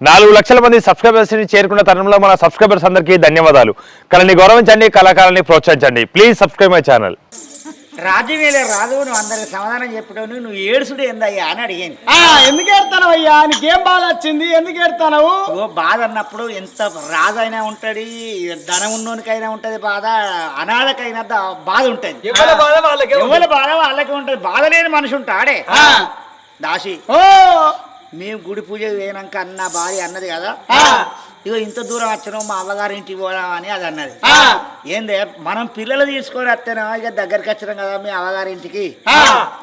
నాలుగు లక్షల మంది సబ్స్క్రైబర్స్ని చేరుకున్న తరుణంలో మన సబ్స్క్రైబర్స్ అందరికీ ధన్యవాదాలు. కళని గౌరవించండి కళాకారాన్ని ప్రోత్సహించండి. ప్లీజ్ సబ్స్క్రైబ్ మై ఛానల్ రాజ్యమేలే రాదు నువ్వు అందరికి సమాధానం చెప్పడం నువ్వు ఏడుసుడు ఏందయ్యా అని అడిగాను. ఆ, ఎందుకు ఏడతావు అయ్యా? నీకేం బాధ వచ్చింది? ఎందుకు ఏడతావు ఓ బాధ అన్నప్పుడు ఎంత రాజైనా ఉంటది ధనం ఉన్నోనికైనా ఉంటది బాధ అనాథకైనా బాధ ఉంటది. ఎవరి బాధ వాళ్ళకే. ఎవరి బాధ వాళ్ళకి ఉంటది. బాధ లేని మనిషి ఉంటాడే ఆ. దాసి. ఓ! మేము గుడి పూజ వేయనాక అన్న భార్య అన్నది కదా. ఇగో ఇంత దూరం వచ్చినాం మా అవ్వగారి ఇంటికి పోదాం అని అది అన్నది. ఏందే మనం పిల్లలు తీసుకొని వస్తేనా ఇక దగ్గరికి వచ్చినాం కదా మీ అవ్వగారి ఇంటికి ఆ.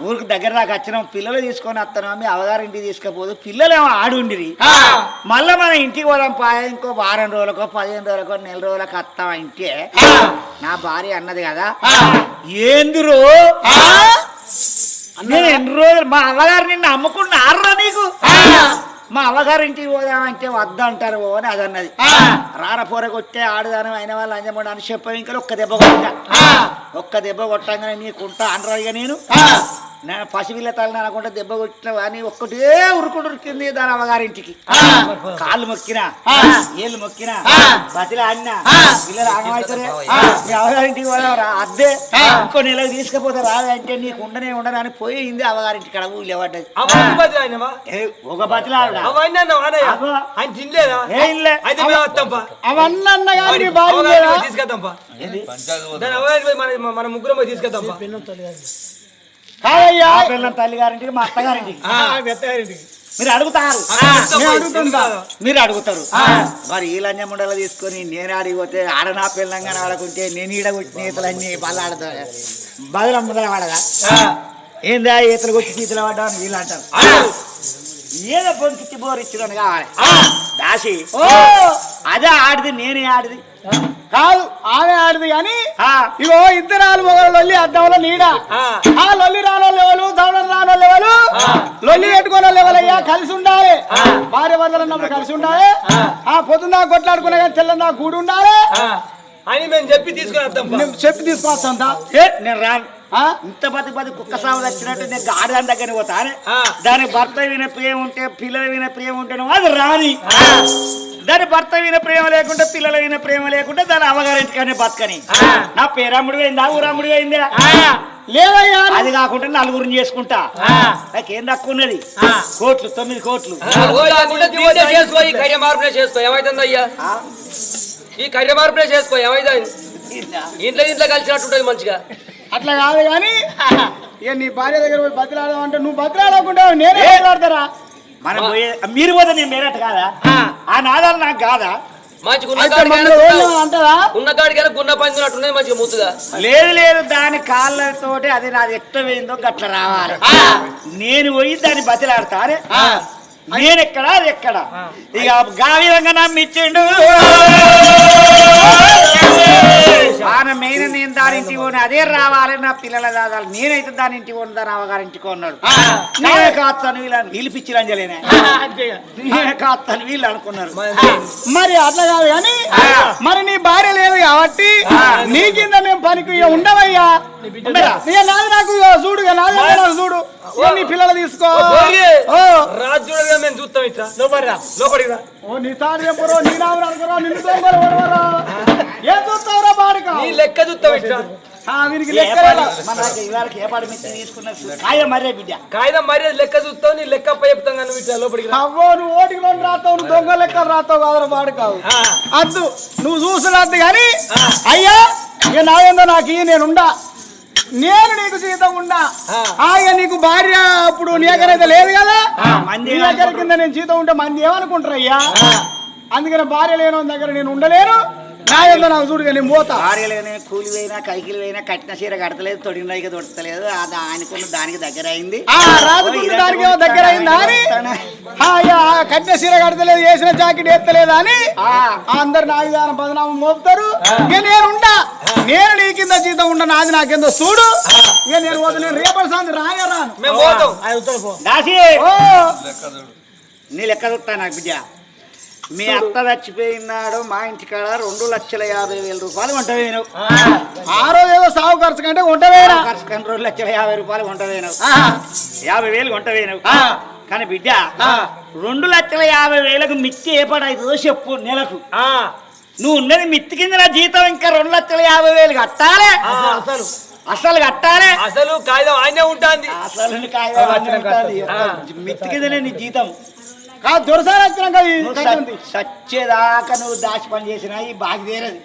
ఊరికి దగ్గర దాకా వచ్చినాం పిల్లలు తీసుకొని వస్తాను మీ అవ్వగారి ఇంటికి తీసుకపోదు పిల్లలు ఏమో ఆడుండిరి. మళ్ళీ మన ఇంటికి పోదాం పాయ ఇంకో వారం రోజులకో పదిహేను రోజులకో నెల రోజులకు వస్తాం ఆ. నా భార్య అన్నది కదా. ఏందిరో. నేను ఎన్ని రోజులు మా అవ్వగారు నిన్ను అమ్ముకున్నారా నీకు మా అవ్వగారి ఇంటికి పోదామంటే వద్దంటారు ఓ అని అది అన్నది ఆ. రార పోర కొట్టే ఆడదానం అయిన వాళ్ళు అంజమూడు అని చెప్పావు ఇంకా ఒక్క దెబ్బ కొట్టా. ఒక్క దెబ్బ కొట్టంగానే నీకుంటా అనరాయిగా నేను ఆ. నా పసిపిల్ల తలని అనకుండా దెబ్బ కొట్టిన అని ఒక్కటే ఉరుకుడు ఉరికింది దాని అమ్మగారింటికి. ఆ. కాళ్ళు మొక్కినా ఆ. ఏళ్ళు మొక్కినా ఆ. బతిలో ఆడినా. పిల్లలు ఆగమవుతారే ఆ. మీ అమ్మగారింటికి పోదాం అద్దే. ఇంకో నెలకు తీసుకపోతే రాదంటే నీకు ఉండనే ఉండను అని పోయింది అమ్మగారింటికి కడ ఊళ్ళో పడ్డది ఒక బతిలో అవన్నీ మన ముగ్గురం పోయి తీసుకెళ్తాంపా. కాదయ్యా మా అత్తగారింటికి. మీరు అడుగుతారు? మీరు అడుగుతారు. మరి ఈ లంజ ముండలు తీసుకొని నేను ఆడిపోతే ఆడ నా పిల్లంగా ఆడకుంటే నేను ఈడ కొట్టి ఈతలన్నీ బల్ల ఆడతా బదుల ముందర వాడదా ఏందా ఈతలు కొట్టి ఈతలు పడ్డా అని వీళ్ళు అంటారు. ఏదో పొంకిచ్చి బోర్ ఇచ్చినాను కావాలి. దాసి. ఓ! అదే ఆడిది నేనే ఆడిది. కాదు ఆమె ఆడది కానీ ఇగో ఇద్దరు ఆలు మొగలు లొల్లి అద్దంలో నీడ. ఆ. లొల్లి రానో లెవలు దవడం రానో లెవలు లొల్లి పెట్టుకోనో లెవలయ్యా కలిసి ఉండాలి. భార్య భర్తలు ఉన్నప్పుడు కలిసి ఉండాలి. ఆ! పొద్దున్న కొట్లాడుకునే కానీ తెల్లందా కూడి ఉండాలి. అని మేము చెప్పి తీసుకుని. నేను చెప్పి తీసుకొస్తా ఏ, నేను రాను. ఇంత పది పది కుక్క సాగు వచ్చినట్టు నేను గాడిదాని దగ్గర పోతాను ఆ. దాని భర్త విన ప్రేమ ఉంటే పిల్లల విన ప్రేమ ఉంటేనో అది రాని. దాని భర్త విన ప్రేమ లేకుంటే పిల్లల విన ప్రేమ లేకుంటే దాని అమ్మగారింటికనే బతకని. నా పేరమ్ముడు పోయిందా ఊరమ్ముడు పోయిందా? లేదయ్యా అది కాకుండా నలుగురిని చేసుకుంటా. నాకేం తక్కువ ఉన్నది? కోట్లు తొమ్మిది కోట్లు. ఈ కర్య మార్పునే చేసుకో. ఏమైతుంది ఇంట్లో. ఇంట్లో కలిసినట్టుంటది మంచిగా. అట్లా కాదు కానీ ఇక నీ భార్య దగ్గర పోయి బతిలాడమంటే నువ్వు బతిలాడకుండా నేనే బతిలాడతారా? మనం పోయే మీరు పోతే నేను మేరట్ కాదా? ఆ. నాదాలు నాకు కాదా? ఉన్న గున్న పంచినట్టున్నది మంచిగా ముద్దుగా లేదు లేదు దాని కాళ్ళతోటి అది నాది ఎట్ట పోయిందో గట్ల రావాలి. నేను పోయి దాన్ని బతిలాడతా అరే నేను ఎక్కడ అది ఎక్కడ ఇక గా విధంగా నమ్మిచ్చిండు. ఆయన మెయిన్ నేను దాని ఇంటికి పోను. అదే రావాలి నా పిల్లల దాదాలు. నేనైతే దాని ఇంటికి పోను దాని అవగారి ఇంటికి ఉన్నాడు నేనే కాస్తాను వీళ్ళని. పిలిపించి రంజలేనే నేనే కాస్తాను వీళ్ళు అనుకున్నారు. మరి అట్లా కాదు కానీ మరి నీ భార్య లేదు కాబట్టి నీ కింద మేము పనికి ఉండవయ్యా. నాది నాకు చూడు నాది నాకు చూడు. నీ పిల్లలు తీసుకో. రాజు మేము చూస్తాం ఇట్లా. ఓ నీ తాడు చెప్పురో నీ నామరు అనుకురా నిన్ను దొంగలు కొడవరా ఏం చూస్తావురా బాడుక? నీ లెక్క చూస్తాం ఇట్లా. వీరికి లెక్క కాగితం మర్యాద లెక్క చూస్తావు నీ లెక్క చెప్తాం కానీ నువ్వు ఇట్లా లోపలికి రా. అవ్వో నువ్వు ఓటికి రాస్తావు నువ్వు దొంగ లెక్కలు రాస్తావు కాదురా బాడుకావు. అద్దు నువ్వు చూసినద్దు కానీ అయ్యా ఇక నాయందో నాకు నేను ఉండా. నేను నీకు జీతం ఉండా ఆ. ఆయన నీకు భార్య అప్పుడు నీ దగ్గరైతే లేదు కదా? మంది నీ దగ్గర కింద నేను జీతం ఉంటే మంది ఏమనుకుంటారు అయ్యా? అందుకని భార్య లేని దగ్గర నేను ఉండలేను. నా ఏందో నాకు చూడుగా నేను పోతా భార్యలోనే కూలి పోయినా కైకిలు పోయినా కట్టిన చీర కడతలేదు తొడిగిన రైకి దొడతలేదు అది ఆయనకున్న దానికి దగ్గర అయింది దానికి దగ్గర అయిందా అని కట్టిన సీర కడతలేదు వేసిన జాకెట్ ఎత్తలేదా అని ఆ. అందరు నా విధానం బదనామం మోపుతారు ఇక నేను ఉండా నేను నీ కింద జీతం ఉండ నాది నాకేందో చూడు ఇక నేను పోతా నేను రేపటి సాయంత్రం రానే రాను నీ లెక్క చూస్తా నాకు బిడ్డ మీ అత్త చచ్చిపోయినాడు మా ఇంటికాడ రెండు లక్షల యాభై వేల రూపాయలు వంట వేయను ఆ రోజు ఏదో సాగు ఖర్చు కంటే ఉంటవేరా ఖర్చు కానీ రెండు లక్షల యాభై రూపాయలు వంట వేయను యాభై వేలు వంట వేయను కానీ బిడ్డ రెండు లక్షల యాభై వేలకు మిత్తి ఏ పడ అవుతుందో చెప్పు నెలకు. నువ్వు ఉన్నది మిత్తి కింద నా జీతం ఇంకా రెండు లక్షల యాభై వేలు కట్టాలి? అసలు అసలు. కట్టాలి? అసలు కాగితం ఆయనే ఉంటుంది. అసలు కాగితం. మిత్తి కిందనే నీ జీతం. దొరసారి వచ్చినాక ఈ ఉంది. సచ్చేదాకా నువ్వు దాచి పని చేసినా ఈ బాగా తీరదు.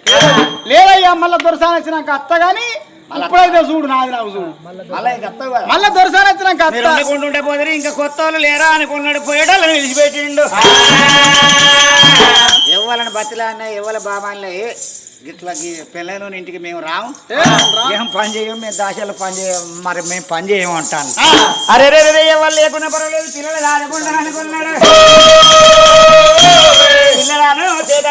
లేదయ్యా మళ్ళా దొరసారి వచ్చినాక అత్త గాని ఇప్పుడైతే చూడు నాది నాకు చూడు. మళ్ళీ కదా. మళ్ళా దొరసారి వచ్చినాక మీరు అత్త అనుకుంటుంటే పోతే ఇంకా కొత్త వాళ్ళు లేరా అనుకున్నాడు పోయేటోళ్ళని విడిచిపెట్టిండు. ఎవరిని బతిలాడినా ఎవరి బాబాలే ఇట్లా పెళ్ళైన ఇంటికి మేము రాము ఏం పని చేయం మేము దాశాలు పని చేయం మరి మేము పని చేయం అంటాను అరే రే రే ఎవరు లేకున్నా పర్వాలేదు పిల్లలు రాకుండా అనుకున్నాడు పిల్లలను చేత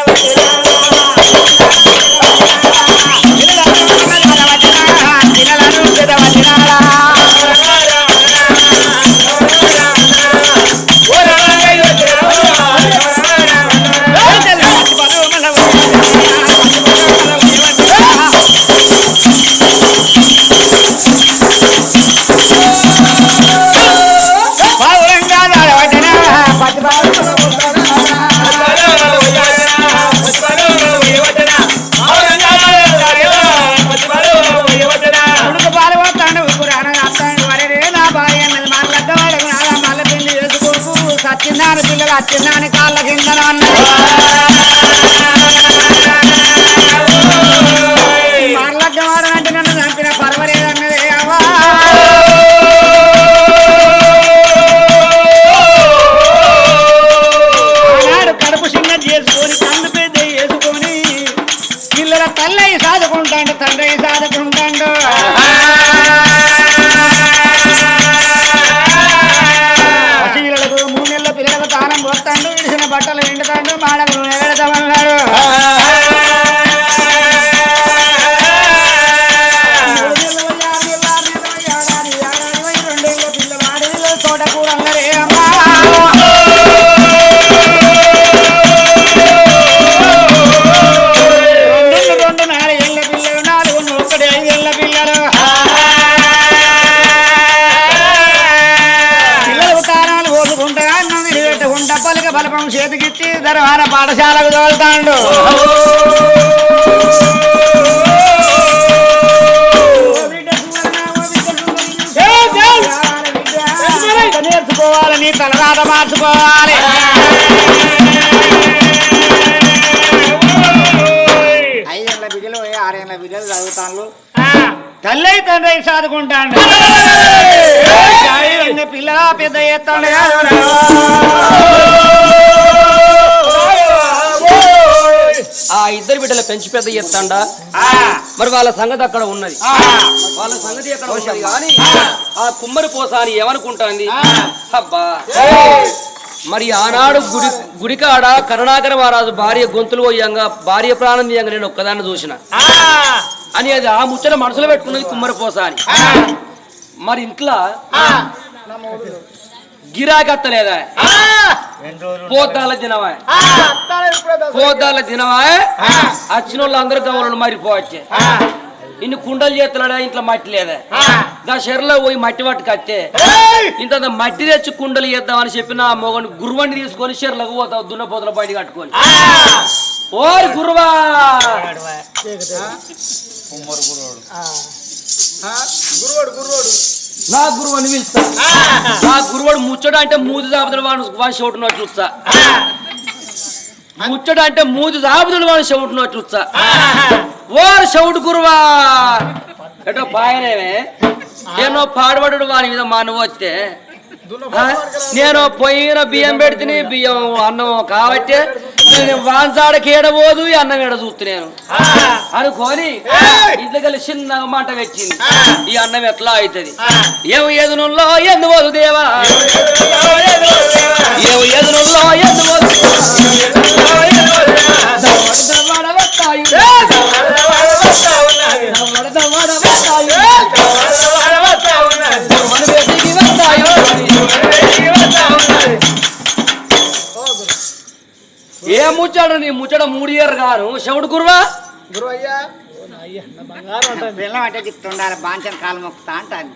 తలరాట మార్చుకోవాలి. ఐదేళ్ళ బిడ్డలు ఆరేళ్ళ బిడ్డలు చదువుతాను తల్లి తండ్రి చదువుకుంటాను పిల్ల పెద్ద ఎత్తాడు ఆ ఇద్దరు బిడ్డలు పెంచి పెద్ద ఎత్తండా మరి వాళ్ళ సంగతి అక్కడ ఉన్నది. వాళ్ళ సంగతి అక్కడ ఉన్నది. కానీ ఆ కుమ్మరి పోసాని ఏమనుకుంటాంది? అబ్బా. మరి ఆనాడు గుడి గుడికాడ కరుణాకర మహారాజు భార్య గొంతులు పోయంగా భార్య ప్రాణం తీయంగా నేను ఒక్కదాన్ని చూసిన. అని అది ఆ ముచ్చట మనసులో పెట్టుకున్నది కుమ్మరి పోసాని. మరి ఇంట్లో గిరాకత్తలేదా? పోతాల దినమా పోతాల దినమా వచ్చిన వాళ్ళు అందరు గమలను మరిపోవచ్చే. ఇన్ని కుండలు చేస్తున్నాడా ఇంట్లో మట్టి లేదా? దా చెరలో పోయి మట్టి పట్టు కట్టే ఇంత మట్టి తెచ్చి కుండలు చేద్దామని చెప్పిన ఆ మొగని గురువని తీసుకొని చెర్లకు పోతావు దున్నపోతుల బయట కట్టుకొని. ఓరి గురువా! గురువాడు గురువాడు. నా గురువు అని పిలుస్తా నా గురువుడు ముచ్చట అంటే మూతి జాబుతుడు వాడు వాడి చెవుటున్నట్టు చూస్తా. ముచ్చట అంటే మూతి జాబుతుడు వాడు చెవుటున్నట్టు చూస్తా. ఓరు చెవుటు గురువా. ఎటో పాయనేమే ఏనో పాడబడు వాని మీద మానవ వస్తే ఆ? నేను పోయిన బియ్యం పెడితే బియ్యం అన్నం కాబట్టి ఏడబోదు ఈ అన్నం ఏడ చూస్తున్నాను అనుకోని కలిసి చిన్న మాట పెట్టింది ఈ అన్నం ఎట్లా అవుతుంది? ఏం ఎదునుల్లో ఎందు పోదు దేవా ఏ ముచ్చట నీ ముచ్చట మూడు ఇయర్ గాను శవుడు గురువా గురువయ్యా పిల్లం అంటే చెప్తుండాలి బాంచన కాలు మొక్కుతా అంటాను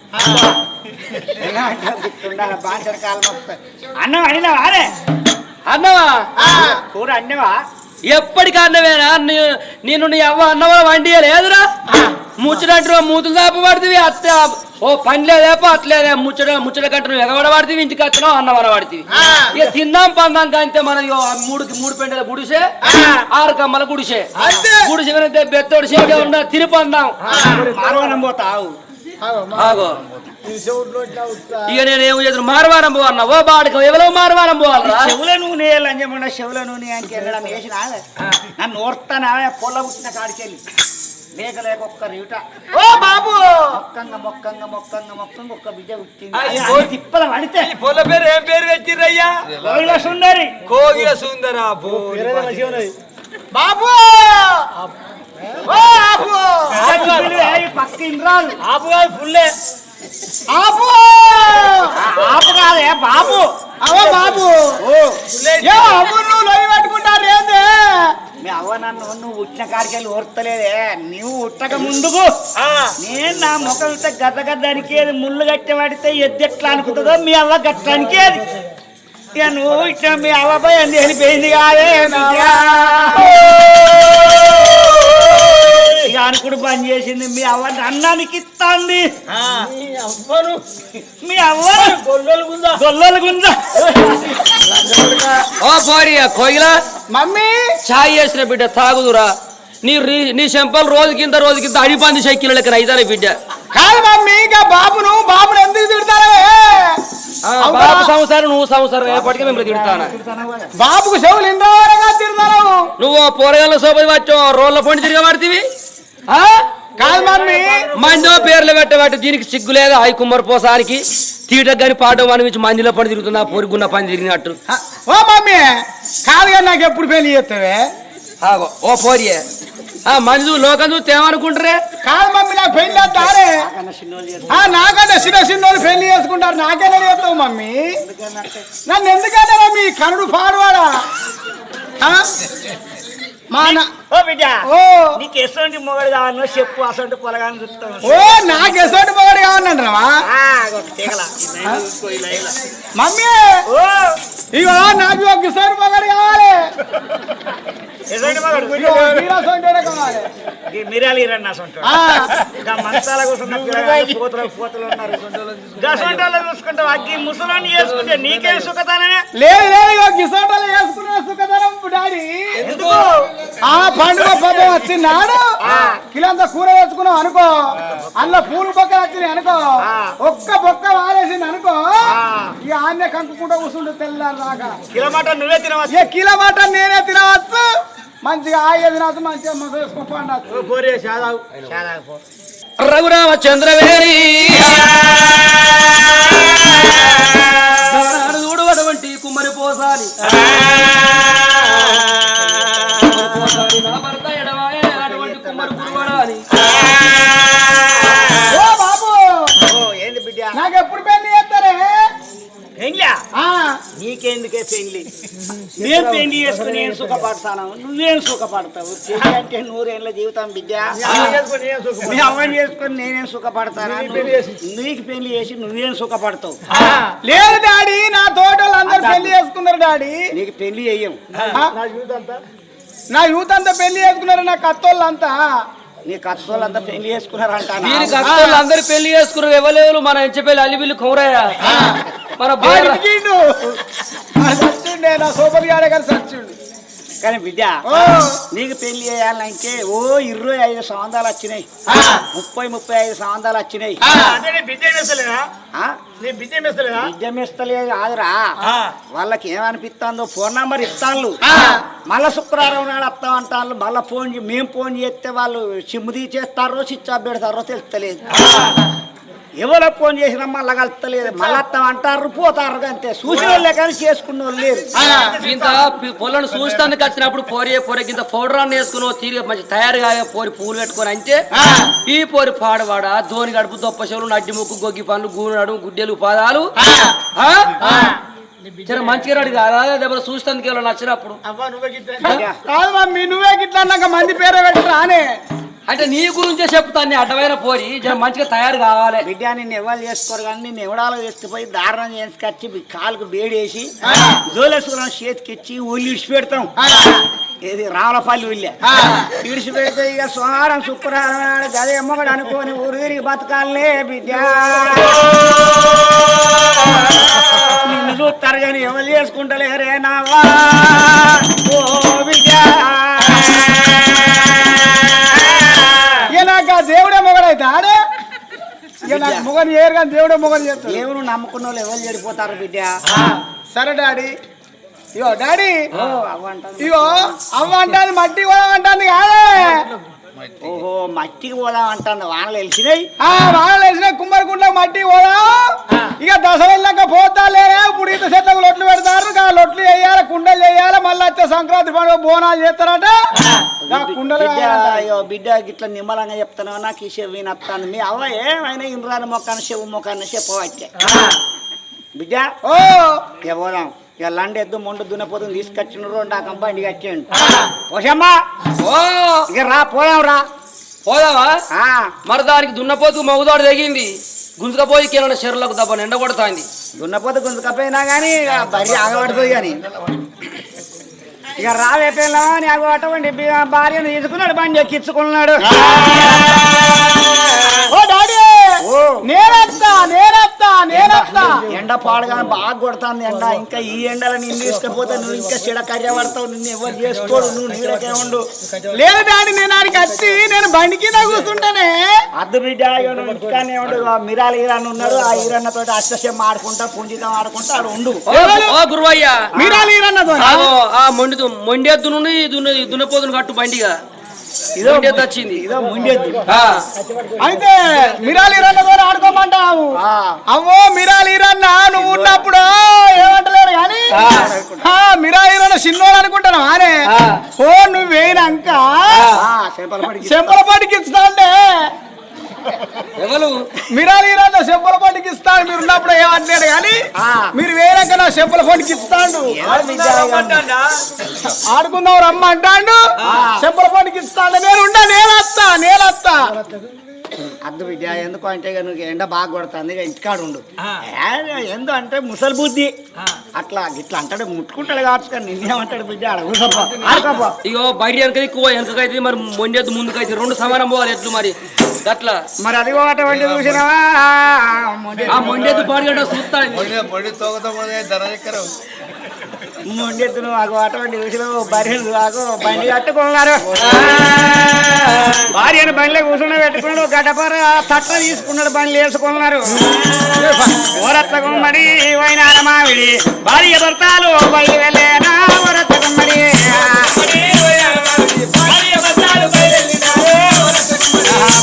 పిల్లం అంటే చెప్తుండాలి బాంచన కాలు మొక్కుతా అన్నం అడిగినావా అరే అన్నవా కూర అన్నవా ఎప్పటికి అన్నవేనా? నేను నీ అవ్వ అన్నవా లేదురా ముచ్చటంటు మూతులు దాప పడుతుంది అత్త. ఓ పని లేదేపో అట్లేదే. ముచ్చట ముచ్చట కంటే నువ్వు ఎగబడ పడుతుంది ఇంటికి వచ్చినావు అన్నవన పడుతుంది ఇక తిందాం పందాం కంటే మనది. ఓ మూడు మూడు పెండల గుడిసే ఆరు కమ్మల గుడిసే. గుడిసే బెత్తోడు సేవ ఉన్నా తిని పందాం. పోతావు. ఆగో. ఇక నేను ఏం చేస్తాను? మారవారం పో అన్న ఓ బాడక ఎవరో మారవారం పోవాలరా? చెవుల నూనె లంజముండ చెవుల నూనె అని వెళ్ళడం వేసిన నన్ను ఓర్తానా పొల్ల పుట్టిన కాడికెళ్ళి. లేక లేక ఒక్క రీట ఓ బాబు! మొక్కంగా మొక్కంగా మొక్కంగా మొక్కంగా ఒక్క బిడ్డ పుట్టింది. తిప్పల పడితే. పొల పేరు ఏం పేరు పెట్టిర్రయ్యా? సుందరి. కోగిల సుందర బాబు. పక్క ఇంద్రాలు! ఆపు కాదు ఫుల్లే. ఆపు! ఆపు కాదే బాబు అవో బాబు ఏ అమ్ము నువ్వు లొయ్యి పెట్టుకుంటారు ఏంది? మీ అవ్వ నన్ను నువ్వు పుట్టిన కాడికెళ్ళి ఓర్తలేదే. నువ్వు ఉట్టక ముందుకు. నేను నా ముఖం ఇస్తే గద్ద గద్ద అనికేది ముళ్ళు గట్టి పడితే ఎద్దెట్లా అనుకుంటుందో మీ అవ్వ గట్ట అనికేది ఇక నువ్వు ఇట్లా మీ అవ్వపై అన్ని వెళ్ళిపోయింది కాదే అనుకుడు పని చేసింది. మీ అవ్వ అన్నానికి ఇస్తాంది. మీ అవ్వ గొల్లలు గుందా. గొల్లలు గుందా. ఓ పోరి కోయిలా మమ్మీ. చాయ్ చేసిన బిడ్డ తాగుదురా. నీ రీ- నీ చెంపలు రోజు కింద రోజు కింద అడిపంది సైకిల్ లెక్క రైతారే బిడ్డ. కాదు మమ్మీ ఇంకా బాబును బాబును ఎందుకు తిడతారే? బాబు సంవత్సరం నువ్వు సంవత్సరం ఎప్పటికీ మేము తిడతానా? బాబుకు చెవులు ఇంద్రవరంగా తిడతారు? నువ్వు పోరగాళ్ళ సోపది వచ్చో రోడ్ల పొండి తిరగబడితివి? కాదు మమ్మీ మందో పేర్లు పెట్టబట్టి దీనికి సిగ్గు లేదు? హాయ్ కుమ్మర్ పోసానికి తీటకు కానీ పాట అనిపించి మందిలో పని తిరుగుతున్నా పొరుగున్న పని తిరిగినట్టు. ఓ మమ్మీ కాదు కానీ నాకు ఎప్పుడు పెళ్ళి చేస్తావే? ఓ పోరియే. ఆ మందు లోకం చూస్తే ఏమనుకుంటారే? కాదు మమ్మీ నాకు పెళ్ళి చేస్తారే? ఆ, నాకంటే చిన్న చిన్నోళ్ళు పెళ్ళి చేసుకుంటారు నాకెలా చేస్తావు మమ్మీ నన్ను ఎందుకంటే మమ్మీ కనుడు పాడువాడా? ఆ? మా నా- ఓ బిడ్డ ఓ. నీకు ఎటువంటి మొగడు కావాలో చెప్పు అసలు పొలగాని చూస్తాను ఓ నాకు ఎసోటి మొగడు కావాలంటావా మమ్మీ! ఓ. ఇగో నాకు ఒక ఎసోటి మొగడు కావాలి. ఎటువంటి మొగడు కావాలి. మిరాలి రన్న సొంట ఆ, ఇంకా మంచాల కూర్చున్న పిల్లగాళ్ళు పోతులు పోతులు ఉన్నారు గసంటాలు చూసుకుంటావు? అగ్గి ముసలాన్ని చేసుకుంటే నీకేం సుఖతానే లేదు లేదు ఇగో గిసోటలు వేసుకున్న సుఖదరం డాడీ. ఎందుకు? ఆ పండుగ పదం వచ్చినాడు కిలంత కూర వేసుకున్నావు అనుకో అందులో పూలు బొక్క వచ్చినాయి అనుకో ఒక్క బొక్క వారేసింది అనుకో ఇక ఆన్నే కంకుకుంటూ కూర్చుంటే తెల్లారు దాకా కిలోమీటర్ నువ్వే తినవచ్చు. ఇక కిలో మటన్ నేనే తినవచ్చు? మంచిగా ఆయ తినవచ్చు మంచిగా పో. రఘురామ చంద్రవేరి చూడు అటువంటి కుమ్మరి పోసాని. నీకెందుకే పెళ్ళి నేను పెళ్ళి చేసుకుని నేను సుఖపడతాను. నువ్వేం సుఖపడతావు. పెళ్ళి అంటే నూరేళ్ళ జీవితం బిడ్డ. మీ అవ్వని చేసుకుని నేనేం సుఖపడతానా. నీకు పెళ్ళి చేసి నువ్వేం సుఖపడతావు. లేదు డాడీ నా తోటలు అందరు పెళ్ళి చేసుకున్నారు డాడీ. నీకు పెళ్ళి చెయ్యం? నా యూత్ అంతా? పెళ్ళి చేసుకున్నారు నా కత్తోళ్ళు అంతా నీ కష్టోళ్ళంతా పెళ్ళి అక్కలు అందరు పెళ్ళి చేసుకున్నారు. ఎవలేరు మన ఎంచ పెళ్ళి అల్లిబిల్లి కౌరయ్య మన సచ్చిండే గాడే గారు సచ్చిండు కానీ ఓ. నీకు పెళ్ళి చేయాలంటే ఓ ఇరవై ఐదు సంవత్సరాలు వచ్చినాయి. ఆ. ముప్పై ముప్పై ఐదు సంవత్సరాలు వచ్చినాయి. మిస్తలేదు కాదురా వాళ్ళకి ఏమనిపిస్తుందో ఫోన్ నంబర్ ఇస్తాను. మళ్ళా శుక్రవారం నాడు వస్తాం అంటారు మళ్ళా ఫోన్ మేము ఫోన్ చేస్తే వాళ్ళు సిమ్ తీసేస్తారో స్విచ్ ఆఫ్ పెడతారో తెలుస్తలేదు ఎవరో ఫోన్ చేసినా మళ్ళా మళ్ళా అంటారు పోతారు అంతే. చూసిన వాళ్ళే కానీ చేసుకున్న వాళ్ళు లేరు ఇంత పి- పొలను చూస్తానికి వచ్చినప్పుడు పోరే పోరే ఇంత పౌడర్ అన్న వేసుకుని తీరి మంచి తయారుగా పోరి పూలు పెట్టుకొని అంటే ఈ పోరి పాడవాడ? దోని గడుపు దొప్ప చెవులు నడ్డి ముక్కు గొగ్గి పనులు గూనడు గుడ్డెలు పాదాలు ఆ? జర మంచిగా రాడు కాదా? దెబ్బ చూస్తానికి నచ్చినప్పుడు నువ్వే గిట్లా. మంది పేరు పెట్టి రానే. అంటే నీ గురించే చెప్తాను నీ అడ్డమైన పోరి. మంచిగా తయారు కావాలి. బిడ్డ నిన్ను ఎవరు చేసుకోరు కానీ నిన్ను ఎవడాలో తీసుకుపోయి దారుణం చేసుకొచ్చి కాలుకు వేడేసి జోలేసుకున్నాం చేతికి ఇచ్చి ఉల్లి ఇడిచి పెడతాం ఏది రావులపల్లి ఉల్లి ఇడిచి పెడితే ఇక సోమవారం శుక్రవారం నాడు గదే మొగడు అనుకోని ఊరు తిరిగి బతకాలే బిడ్డ. నిన్ను చూస్తారు కానీ ఎవరు చేసుకుంటలేరే నావా. ఓ. మొగని ఏరు కానీ దేవుడే మొగని చేస్తాడు. దేవుడు నమ్ముకున్న వాళ్ళు ఎవరు చెడిపోతారు బిడ్డ? సరే డాడీ. ఇగో డాడీ. ఇగో అవ్వ అంటాను మట్టి కూడా అంటాను కాదే. ఓహో మట్టికి పోదాం అంటాను వానలు వెలిసినాయి? ఆ వానలు వేసిన కుమ్మరికుంట్లో మట్టి పోదా? ఇక దశ వెళ్ళాక పోతా లేరా. ఇప్పుడు ఇంత చెట్లకు లొట్లు పెడతారు. ఆ లొట్లు వేయాలి కుండలు వేయాలి. మళ్ళీ వచ్చే సంక్రాంతి పండుగ బోనాలు చేస్తారట. కుండలు. అయ్యో బిడ్డ గిట్ల నిమ్మలంగా చెప్తాను నాకు ఈ చెవి నత్తాను మీ అవ్వ ఏమైనా ఇంద్రాని మొక్కను చెవు మొక్కను చెప్పవచ్చే బిడ్డ ఓ. ఇక పోదాం. ఇక లండ ఎద్దు మొండు దున్నపోతుంది తీసుకొచ్చిన రెండు ఆ కంపండి కట్టేయండి పోషమ్మా ఓ. ఇక రా పోదాం రా. పోదావా? మరి దానికి దున్నపోతు మగుదాడు తెగింది. గుంజుకపోయి కింద చెరువులకు దెబ్బ ఎండ కొడుతాంది దున్నపోతే గుంజుకపోయినా కానీ బరి ఆగబడుతుంది కానీ ఇక రావే పిల్లవా అని అటువంటి భార్యను తీసుకున్నాడు బండి ఎక్కించుకున్నాడు. ఓ డాడీ! ఓ. నేనత్తా నేనత్తా నేనత్తా ఎండ పాడుగా బాగా కొడుతుంది ఎండ. ఇంకా ఈ ఎండలో నిన్ను తీసుకపోతే నువ్వు ఇంకా చెడ కర్య పడతావు నిన్ను ఎవరు చేసుకోడు? నువ్వు నీడకే ఉండు. లేదు డాడీ నేను ఆడికి వచ్చి నేను బండి కింద కూర్చుంటానే. అద్దు బిడ్డ ఇంటికానే ఉండు. ఆ మిరాలు ఈరన్న ఉన్నాడు. ఆ ఈరన్న తోటి అష్టశం ఆడుకుంటా పుంజితం ఆడుకుంటా ఆడు ఉండు. గురువయ్య. మీరా నీరన్నదో ఆగో, ఆ మొండి దు- మొండెద్దు నుండి దున్న దున్నపోతును కట్టు బండిగా. ఇదో వచ్చింది. ఇదో అయితే మిరాలి ఈరన్నతో ఆడుకోమంటావు. ఆ. అవ్వో మిరాలి ఈరన్న నువ్వు ఉన్నప్పుడు ఏమంటలేరు కానీ? మిరాలి ఈరన్న చిన్నోడు అనుకుంటాను అరే ఓ నువ్వు వేయినాక ఆ, చేపల పడికి చెంపల పాటికి ఇస్తా అంటే ఎవరు? మిరాలి ఈరన్న చెంపల పాటికి ఇస్తాడు మీరు ఉన్నప్పుడు ఏమంటలేడు కానీ. మీరు వేయినాక నా చెంపల పాటికి ఇస్తాడు ఆడుకుందాం రమ్మ అంటాడు చెంపల పాటికి ఇస్తాడు నేను ఉండా నేలత్తా నేలత్తా అద్దు బిడ్డ ఎందుకు అంటే నువ్వు ఎండ బాగా కొడుతుంది ఇక ఇంటికాడు ఉండు. ఎందు అంటే ముసలి బుద్ధి. అట్లా ఇట్లా అంటాడు ముట్టుకుంటాడు కావచ్చు కానీ నిన్నేమంటాడు బిడ్డ ఆడుకోపో ఇగో బయట వెనక ఎక్కువ వెనకైతే మరి మొండెద్దు ముందుకైతే రెండు సమానం పోవాలి ఎట్లు మరి. అట్లా మరి అది అటువంటి చూసినావా? మొండెద్దు పాడుగడ్డ చూస్తాడు పొడి తోగతో ధర ఎక్కరు? ముండెత్తును మాకు అటువంటి చూసినావు బర్రెలు ఆగో బండి కట్టుకున్నారు భార్యను బండిలో కూర్చుని పెట్టుకున్నాడు గడ్డపర తట్ట తీసుకున్నాడు బండ్లు వేసుకున్నారు. ఓరత్త గుమ్మడి వైనాల మావిడి భార్య భర్తలు బయలు వెళ్ళేనా? ఓరత్త గుమ్మడి.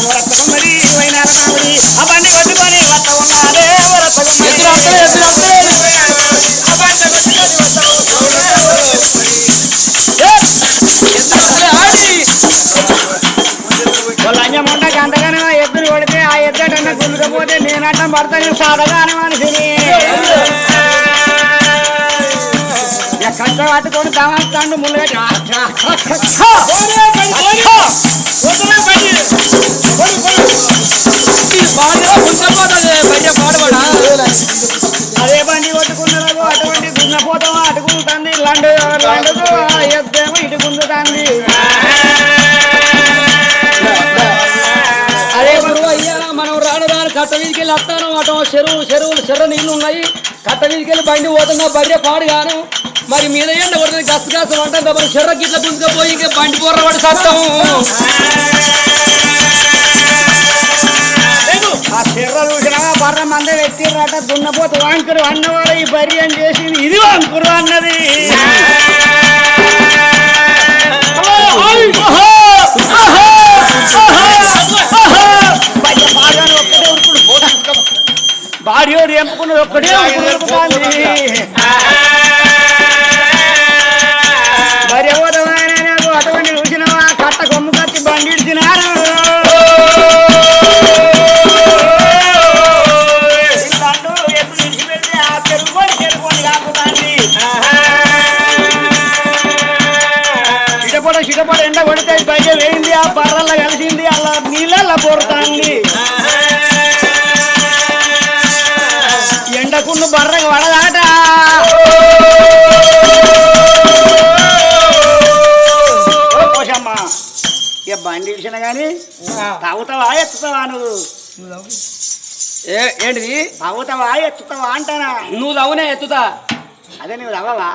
ఓరత్త గుమ్మడి వైనాల మావిడి ఆ బండి గుంజుకపోతే నేనట భర్తని సాధగానే మనిషిని కట్ట పట్టుకొని తమాస్తాండు ముందుగా అదే కట్ట వీధికెళ్ళి వస్తాను. అటు చెరువులు చెరువులు చెర్ర నీళ్ళు ఉన్నాయి. కట్ట వీధికెళ్ళి బండి పోతున్నా బర్రె మరి మీద ఎండ కొడుతుంది గస్ గస్ అంటే చెర్ర గిట్ల గుంజుకపోయి ఇంకా బండి కూర పడి సత్తాము ఆ చెర్ర చూసినా బర్ర మంద పెట్టిర్రట. దున్నపోతు వాంకురు అన్నవాడు ఈ అని చేసింది. ఇది వాంకురు అన్నది. భార్య ఎంపుకున్నది ఒక్కటే అటువంటి చూసినవా కట్ట కొమ్ము చిటపడి ఎండ కొడితే బయట వేయింది ఆ బర్రల్లో కలిసింది అలా నీళ్ళల్లో పొరుతాంది బండి ఇడిచిన కానీ తాగుతావా ఎత్తుతావా నువ్వు? ఏ ఏంటిది? తాగుతావా ఎత్తుతావా అంటానా? నువ్వు అవునే ఎత్తుతా. అదే నువ్వు తవ్వవా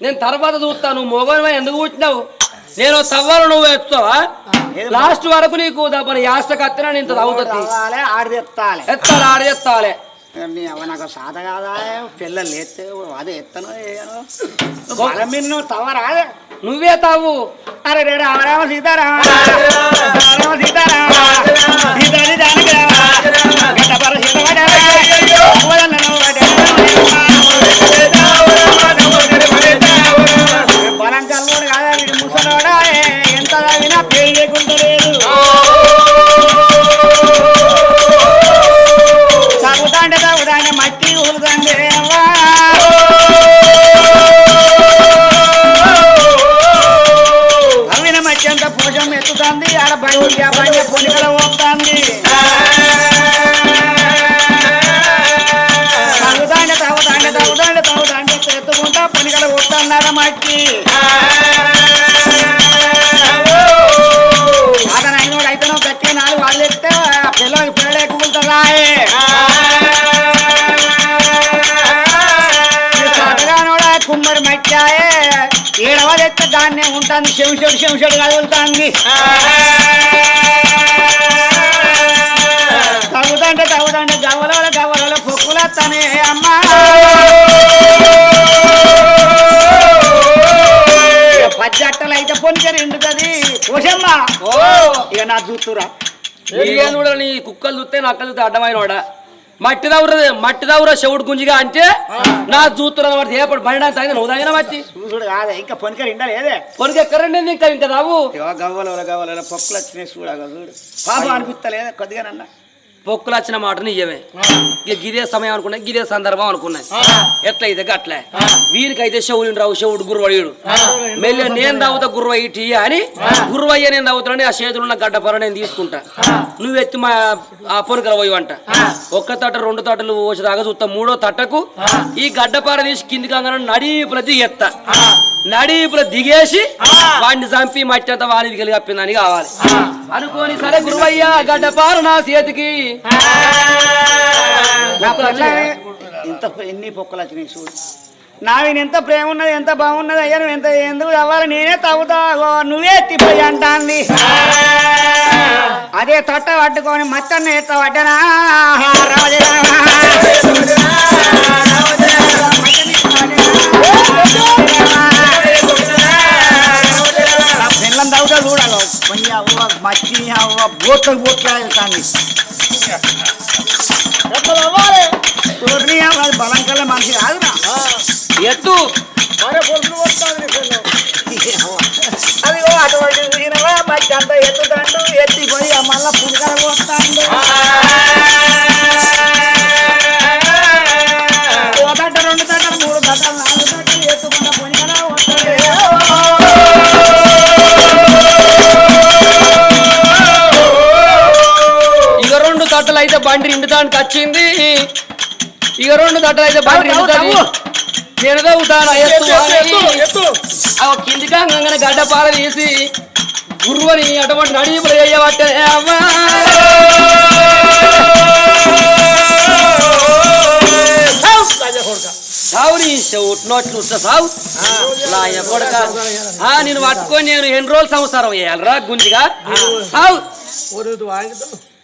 నేను తర్వాత చూస్తా నువ్వు మోగోని ఎందుకు పుట్టినావు? నేను తవ్వాలు నువ్వు ఎత్తుతావా? లాస్ట్ వరకు నీకు దాని యాస్త కత్తినా నేను తవ్వాలి ఆడి ఎత్తాలి. ఎత్తాలి ఆడ ఎత్తాలి. నాకు సాత కాదా? పిల్లలు లేస్తే అదే ఎత్తను బలం తవ్వరా నువ్వే తావు. అరే రే రామ రామ సీతారామ రామ సీతారామ సీతాని ఎత్తుతాంది ఆడ బరువు బండి పొలికల పోతాంది తాగుతాంటే తాగుతాంటే తాగుతాంటే తాగుతాంటే పొలికల పోతాన్నాడ మట్టి. దాన్నే ఉంటుంది చెవి చెవి చెవి చెడు కదులుతుంది తగుదంటే తగుదంటే గవలలో గవలలో పొక్కులత్తనే అమ్మా. పచ్చట్టలు అయితే పొందిక నిండుతుంది పోషమ్మ ఓ. ఇక నా చూస్తురా నీ కుక్కలు చూస్తే నక్కలు చూస్తే అడ్డమైన వాడా? మట్టి దౌరది మట్టి దౌర శవుడు గుంజిగా అంటే నా చూస్తున్నా వాడు ఏపడు బండి తాగిన నువ్వు తాగిన మట్టి? చూసుడు కాదే ఇంకా పొనిక నిండా లేదే? కొనుక ఎక్కడండి ఇంకా ఇంకా రావు? ఇగో గవ్వలలో గవ్వలలో పొక్కులు వచ్చినాయి చూడగా చూడు. పాపం అనిపిస్తలేదా కొద్దిగా నన్న. పొక్కులు వచ్చిన మాట నిజమే ఇక గిదే సమయం అనుకున్నా గిదే సందర్భం అనుకున్నాయి ఎట్లయితే గట్లే? వీరికైతే శవులు రావు శవుడు గురువయ్యుడు మెల్లి నేను తాగుతా గురువయ్యి టీ అని గురువయ్య నేను తాగుతానని ఆ చేతులు ఉన్న గడ్డ పొర నేను తీసుకుంటా. నువ్వు ఎత్తి మా ఆ పొనుకల పోయి అంట ఒక్క తట్ట రెండు తట్టలు వచ్చి దాకా చూస్తా మూడో తట్టకు ఈ గడ్డపార తీసి కిందికి అంగన నడీపుల దిగెత్తా నడీపుల దిగేసి వాడిని చంపి మట్టి అంతా వాడిని కలిగి కప్పిందని కావాలి. అనుకోని సరే గురువయ్య గడ్డపార నా చేతికి. ఇంత ఎన్ని పొక్కులు వచ్చినాయి చూడు. నావి ఎంత ప్రేమ ఉన్నది ఎంత బాగున్నది అయ్యా నువ్వు ఎంత ఎందుకు అవ్వాలి నేనే అగో నువ్వే తిప్పి అంటాంది. అదే తొట్ట పట్టుకొని మత్తన్న ఎత్త పట్టనా పిల్లం తాగుతా చూడగో కొన్ని అవ్వ మచ్చి అవ్వ బోట్లు బోట్లు వెళ్తాంది ఊరిని అవ్వ బలం కల్లా మనిషి కాదురా ఎత్తు అది అటువంటి మచ్చి అంతా ఎత్తుతాండు ఎత్తిపోయి మళ్ళా పులికర వస్తాడు తట్టలు అయితే బండి నిండుతానికి వచ్చింది. ఇక రెండు తట్టలు అయితే బండి ఆ కిందికి అంగంగానే గడ్డ పార తీసి గురువని అటువంటి వేయబట్టే అవ్వా. సావు. నోట్లు కొడక. నేను పట్టుకొని నేను ఎన్ని రోజులు సంవత్సరం వేయాలరా గుంజిగా? సావు.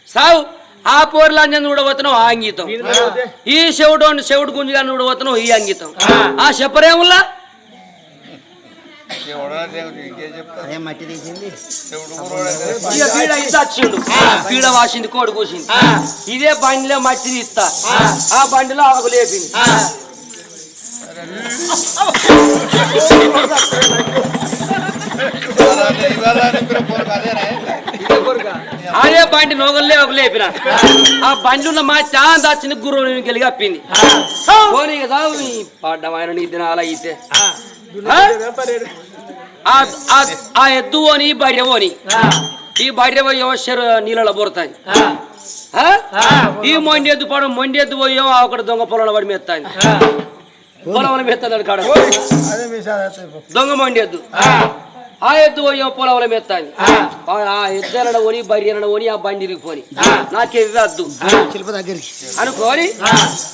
సావు. ఆ పోర్లు అంజన్ చూడబోతున్నావు ఆ అంగీతం. ఈ శివుడు శివుడు గుంజిగా చూడబోతున్నావు ఈ అంగీతం. ఆ. ఇద్ద వచ్చిండు. పీడ వాసింది కోడి కూసింది. ఇదే బండిలో మట్టి తీస్తా ఆ. బండిలో ఆకు లేపింది. అదే బండి నొగల్లే ఒక లేపిన ఆ బండి ఉన్న మా చాంద వచ్చింది గురువు గెలిగి అప్పింది ఆయన నీ దినాల అయితే. ఆ? ఎద్దు అని బయట పోని. ఈ బయట పోయి ఏమో చెరు నీళ్ళలో బొరుతాయి ఈ మొండి ఎద్దు పడం మొండి ఎద్దు పోయి ఒకటి దొంగ పొలంలో పడి మెత్తాయి పొలంలో మెత్తాడు కాడ. దొంగ మొండి ఎద్దు. ఆ ఎద్దు పోయి ఏమో పొలంలో మెత్తాయి ఆ. ఎద్దు అనడ పోని బయట అనడ పోని. ఆ. బండి ఇరిగిపోని నాకే